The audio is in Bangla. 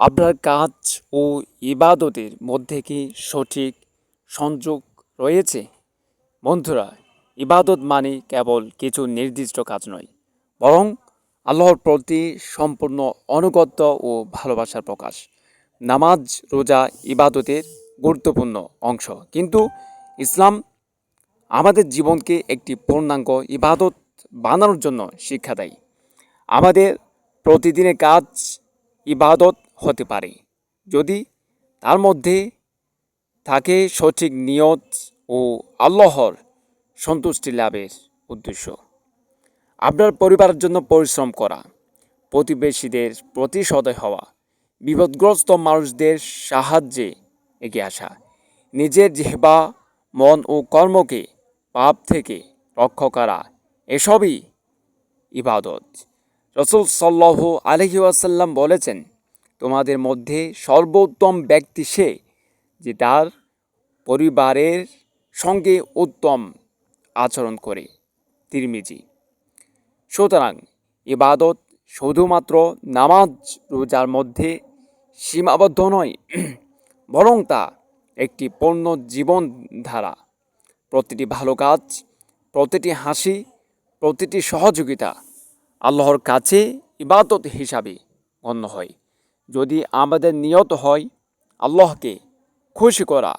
আপনার কাজ ও ইবাদতের মধ্যে কি সঠিক সংযোগ রয়েছে? বন্ধুরা, ইবাদত মানে কেবল কিছু নির্দিষ্ট কাজ নয়, বরং আল্লাহর প্রতি সম্পূর্ণ অনুগত্য ও ভালোবাসার প্রকাশ। নামাজ, রোজা, ইবাদতের গুরুত্বপূর্ণ অংশ। কিন্তু ইসলাম আমাদের জীবনকে একটি পূর্ণাঙ্গ ইবাদত বানানোর জন্য শিক্ষা দেয়। আমাদের প্রতিদিনের কাজ, ইবাদত হতে পারে। যদি তার মধ্যে থাকে সঠিক নিয়ত ও আল্লাহর সন্তুষ্টি লাভের উদ্দেশ্য। আপনার পরিবারের জন্য পরিশ্রম করা, প্রতিবেশীদের প্রতি সদয় হওয়া, বিপদগ্রস্ত মানুষদের সাহায্যে এগিয়ে আসা, নিজের জিহবা, মন ও কর্মকে পাপ থেকে রক্ষা করা, এসবই ইবাদত। রসুল সাল্লাহ আলহি ওয়াসাল্লাম বলেছেন তোমাদের মধ্যে সর্বোত্তম ব্যক্তি সে, যে তার পরিবারের সঙ্গে উত্তম আচরণ করে। তিরমিজি। সুতরাং ইবাদত শুধুমাত্র নামাজ রোজার মধ্যে সীমাবদ্ধ নয়, বরং তা একটি পূর্ণ জীবনধারা। প্রতিটি ভালো কাজ, প্রতিটি হাসি, প্রতিটি সহযোগিতা আল্লাহর কাছে ইবাদত হিসাবে গণ্য হয়। যদি আমাদের নিয়ত হয় আল্লাহকে খুশি করা